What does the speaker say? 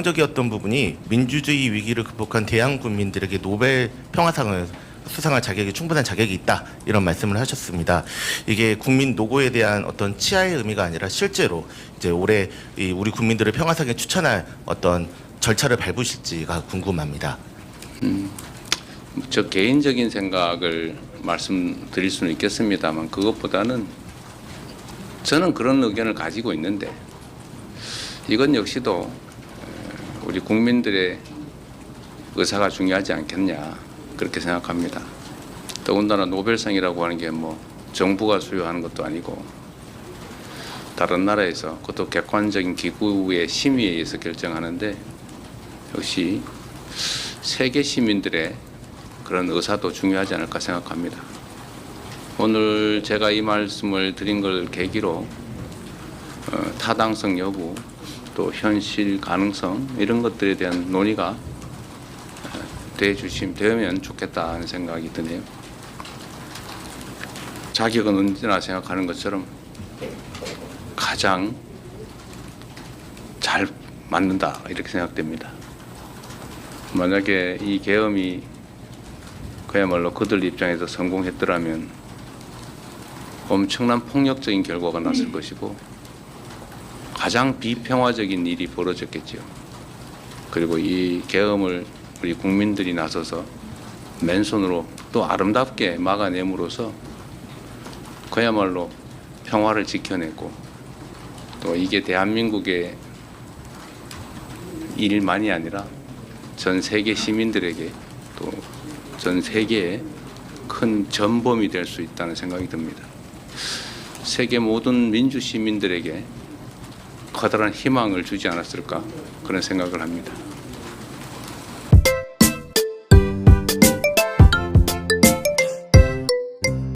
인상적이었던 부분이 민주주의 위기를 극복한 대한 국민들에게 노벨 평화상을 수상할 자격이 충분한 자격이 있다 이런 말씀을 하셨습니다. 이게 국민 노고에 대한 어떤 치하의 의미가 아니라 실제로 이제 올해 이 우리 국민들을 평화상에 추천할 어떤 절차를 밟으실지가 궁금합니다. 저 개인적인 생각을 말씀드릴 수는 있겠습니다만 그것보다는 저는 그런 의견을 가지고 있는데 이건 역시도 에, 우리 국민들의 의사가 중요하지 않겠냐 그렇게 생각합니다. 더군다나 노벨상이라고 하는 게 뭐 정부가 수여하는 것도 아니고 다른 나라에서 그것도 객관적인 기구의 심의에 의해서 결정하는데 역시 세계 시민들의 그런 의사도 중요하지 않을까 생각합니다. 오늘 제가 이 말씀을 드린 걸 계기로 어, 타당성 여부 또 현실 가능성 이런 것들에 대한 논의가 어, 돼 주심 되면 좋겠다는 생각이 드네요. 자격은 언제나 생각하는 것처럼 가장 잘 맞는다 이렇게 생각됩니다. 만약에 이 계엄이 그야말로 그들 입장에서 성공했더라면 엄청난 폭력적인 결과가 났을 것이고 가장 비평화적인 일이 벌어졌겠죠. 그리고 이 계엄을 우리 국민들이 나서서 맨손으로 또 아름답게 막아냄으로써 그야말로 평화를 지켜냈고 또 이게 대한민국의 일만이 아니라 전 세계 시민들에게 또 전 세계에 큰 전범이 될 수 있다는 생각이 듭니다. 세계 모든 민주 시민들에게 커다란 희망을 주지 않았을까 그런 생각을 합니다.